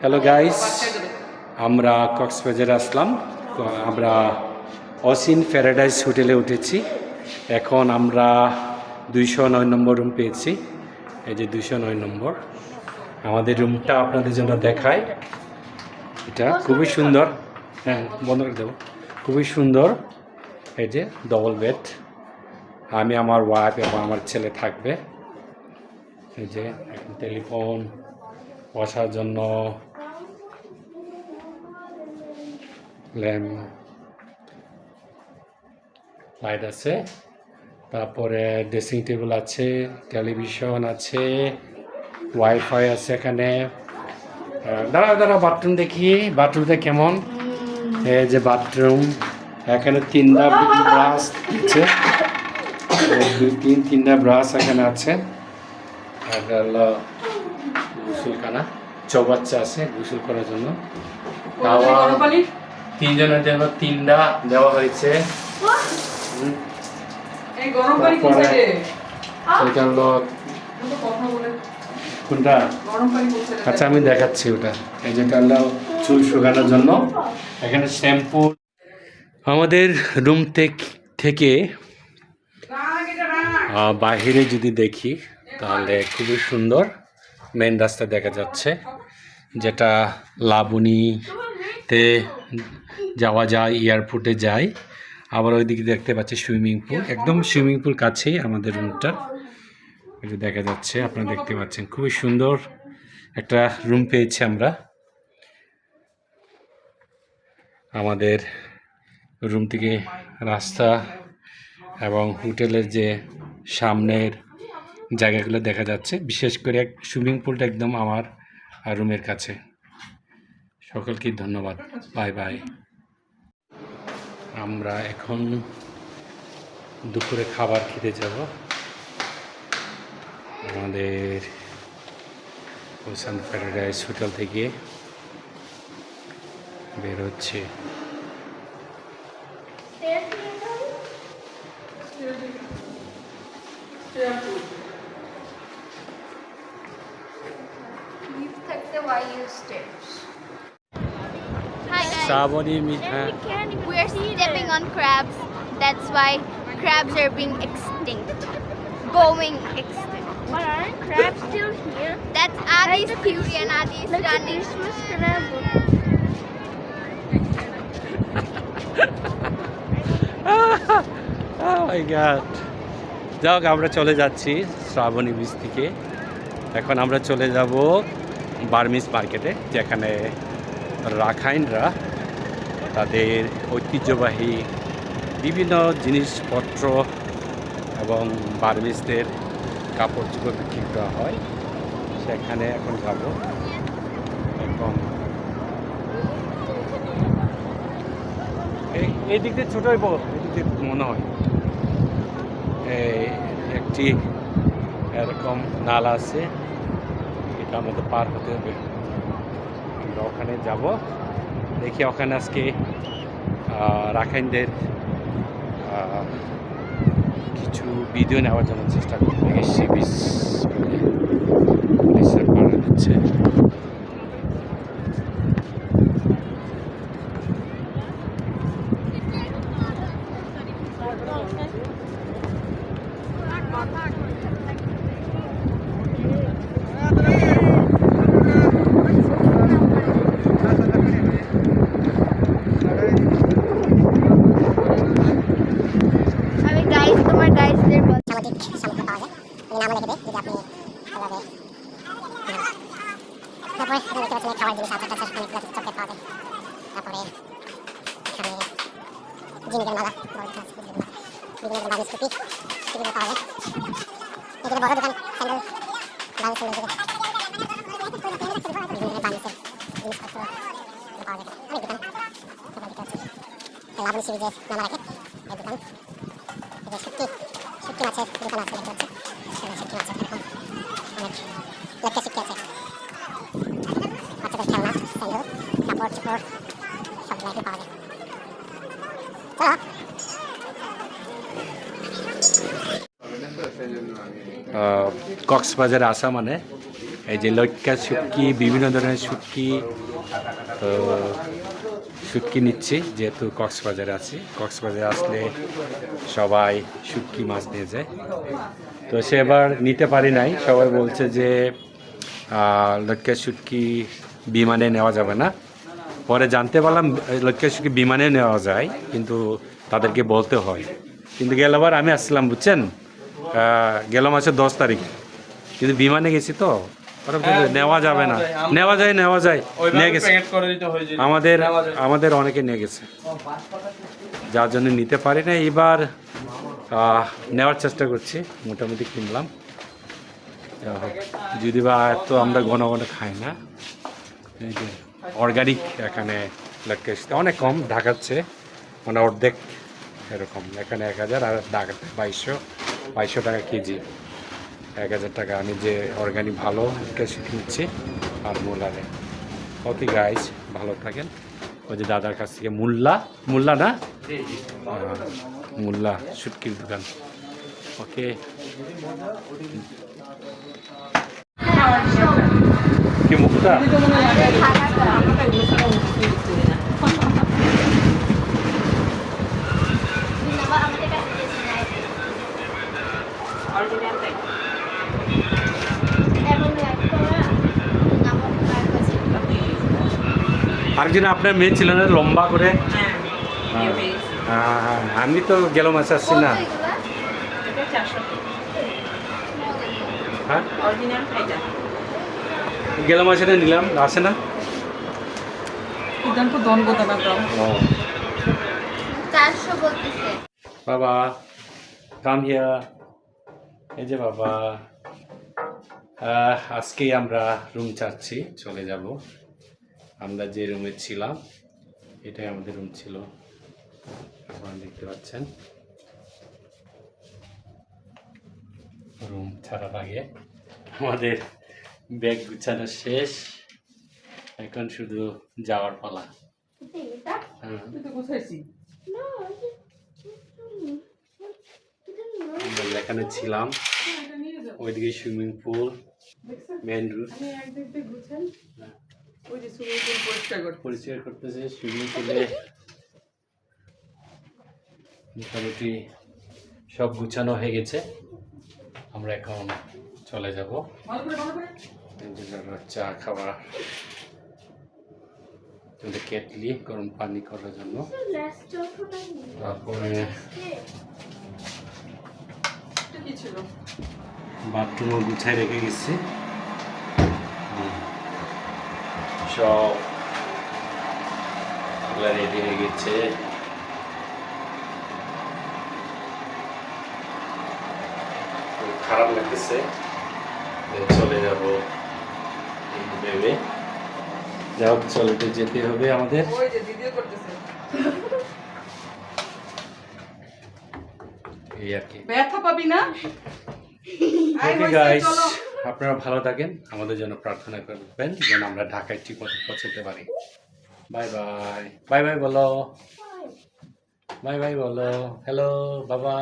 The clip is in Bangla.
হ্যালো গাইস আমরা কক্সবাজারে আসলাম। আমরা অসিন প্যারাডাইস হোটেলে উঠেছি। এখন আমরা দুইশো নয় নম্বর রুম পেয়েছি। এই যে দুইশো নয় নম্বর। আমাদের রুমটা আপনাদের জন্য দেখায়। এটা খুবই সুন্দর। হ্যাঁ বন্ধ করে দেবো। খুবই সুন্দর। এই যে ডবল বেড আমি, আমার ওয়াইফ এবং আমার ছেলে থাকবে। এই যে টেলিফোন বসার জন্য ল্যাম্প লাইট আছে তারপরে ড্রেসিং টেবিল আছে টেলিভিশন আছে ওয়াইফাই আছে এখানে। দাঁড়া দাঁড়া বাথরুম দেখি বাথরুমটা কেমন? এই যে বাথরুম এখানে তিনটা ব্রাশ আছে। দুই তিন তিনটা ব্রাশ এখানে আছে। আর হলো গোসলখানা চৌবাচ্চা আছে গুসুল করার জন্য। তাওয়া তিনজনের জন্য তিনটা দেওয়া হয়েছে। কোনটা? আচ্ছা আমি দেখাচ্ছি ওটা। এই যেটা হলো চুল শুকানোর জন্য। এখানে শ্যাম্পু। আমাদের রুম থেকে বাহিরে যদি দেখি তাহলে খুবই সুন্দর। মেন রাস্তা দেখা যাচ্ছে। যেটা লাবণীতে যাওয়া যায় এয়ারপোর্টে যায় আবার ওইদিকে দেখতে পাচ্ছি সুইমিং পুল একদম সুইমিং পুল কাছেই আমাদের রুমটা দেখা যাচ্ছে, আপনারা দেখতে পাচ্ছেন, খুবই সুন্দর একটা রুম পেয়েছি আমরা। আমাদের রুম থেকে রাস্তা এবং হোটেলের যে সামনের জায়গাগুলো দেখা যাচ্ছে, বিশেষ করে এক সুইমিং পুলটা একদম আমার রুমের কাছে। সকলকে ধন্যবাদ। বাই বাই আমরা এখন দুপুরে খাবার খেতে যাব আমাদের ওসান প্যারাডাইস হোটেল থেকে বের হচ্ছে We've took the YU stairs. Shrabani মিঠা We're stepping on crabs. That's why crabs are being extinct. Going extinct. But aren't crabs still here? That's Adi's theory and Adi's Look at running. Christmas গড যাক আমরা চলে যাচ্ছি শ্রাবণী বীজ থেকে এখন আমরা চলে যাব বার্মিস মার্কেটে যেখানে রাখাইনরা তাদের ঐতিহ্যবাহী বিভিন্ন জিনিসপত্র এবং বার্মিসদের কাপড় চোপড় বিক্রি করা হয়। সেখানে এখন যাব। এবং এই দিক দিয়ে ছোটোই বড়, এই দিক দিয়ে মনে হয়। একটি এরকম নালা আছে। এটা আমাদের পার হতে হবে। আমরা ওখানে যাব। দেখি ওখানে আজকে রাখাইনদের কিছু ভিডিও নেওয়ার জন্য চেষ্টা করব। দেখি সি বিচ পুলিশের পাড়া দিচ্ছে আমি গাইস তোমার গাইসদের বল সামুদ্রিক সামগ্রী পাওয়া যায় এই নামও লিখে দেয় যদি আপনি এভাবে তারপরে এখানে দেখতে পাচ্ছেন খাবার জিনিস আছে কাছে অনেকগুলো চকলেট পাওয়া যায়। তারপরে এখানে জিনিসের মালা অনেক লাবণী সিরিজের নামা রাখে দোকান। শুটকি শুটকি মাছের দোকান আছে দেখতে পাচ্ছি এখানে শুটকি মাছের এরকম অনেক লটকা শুটকি আছে বাচ্চাদের খেলনা স্যান্ডেল কাপড় চোপড় সব জায়গায় পাওয়া যায় চলো কক্সবাজারে আসা মানে। এই যে লটকা শুটকি বিভিন্ন ধরনের শুটকি তো শুটকি নিচ্ছি, যেহেতু কক্সবাজারে আছি। কক্সবাজারে আসলে সবাই শুটকি মাছ নিয়ে যায়। তো সে এবার নিতে পারি নাই। সবাই বলছে যে লটকা শুটকি বিমানে নেওয়া যাবে না। পরে জানতে পারলাম লটকা শুটকি বিমানে নেওয়া যায়, কিন্তু তাদেরকে বলতে হয়। কিন্তু গেলবার আমি আসলাম বুঝছেন? গেলাম আছে দশ তারিখ। কিন্তু বিমানে গেছি তো বলছে, নেওয়া যাবে না। নেওয়া যায় নেওয়া যায় নিয়ে গেছে। আমাদের আমাদের অনেকে নিয়ে গেছে। যার জন্য নিতে পারি না এবার নেওয়ার চেষ্টা করছি। মোটামুটি কিনলাম। যদি বা এত আমরা ঘন ঘন খাই না অর্গানিক এখানে লটকে অনেক কম ঢাকাচ্ছে মানে অর্ধেক এরকম। এখানে এক হাজার আর ঢাকাতে বাইশশো। বাইশশো টাকা কেজি। এক হাজার টাকা। আমি যে অর্গানিক ভালো কিনছি আর মোল্লারে ওকে গাইজ ভালো থাকেন। ওই যে দাদার কাছ থেকে মুল্লা মুল্লা না? মুল্লা, সুটকির দোকান। ওকে কি মুখটা আমাদের কাছে কিছু নাই এবং এক করা আমার মার কাছে আরেকজন আপনার মেয়ে ছিল না লম্বা করে? হ্যাঁ, হ্যাঁ, হ্যাঁ, আমি তো গেলাম মাছ আসছি না? হ্যাঁ? গেলাম মাসে নিলাম। আসে না? বাবা কাম হিয়া এই যে বাবা। আহ, আজকেই আমরা রুম চাচ্ছি চলে যাব। আমরা যে রুমে ছিলাম এটাই আমাদের রুম ছিল। আপনারা দেখতে পাচ্ছেন। রুম ছাড়া লাগে আমাদের ব্যাগ গুছানো শেষ। এখন শুধু যাওয়ার পালা। হ্যাঁ। যেখানে ছিলাম যাও। ওইদিকে সুইমিং পুল মেন রুট ওই যে সুইমিং পুল পরিষ্কার করতে পরিষ্কার করতেছে সুইমিং পুলে মোটামুটি সব গুছানো হয়ে গেছে। আমরা এখন চলে যাব। চা খাওয়া কেটলি গরম পানি করার জন্য। তারপরে বাথরুমও গুছাই রেখে গেছি। সব রেডি হয়ে গেছে। খারাপ লাগতেছে চলে যাব ভেবে। যাই হোক চলে তো যেতে হবে আমাদের। এই আর কি। ব্যথা পাবি না? আপনারা ভালো থাকেন আমাদের জন্য প্রার্থনা করবেন যেন আমরা ঢাকায় ঠিক মতো পৌঁছতে পারি। বাই বাই বাই বাই বলো। বাই বাই বলো। হ্যালো বাবা।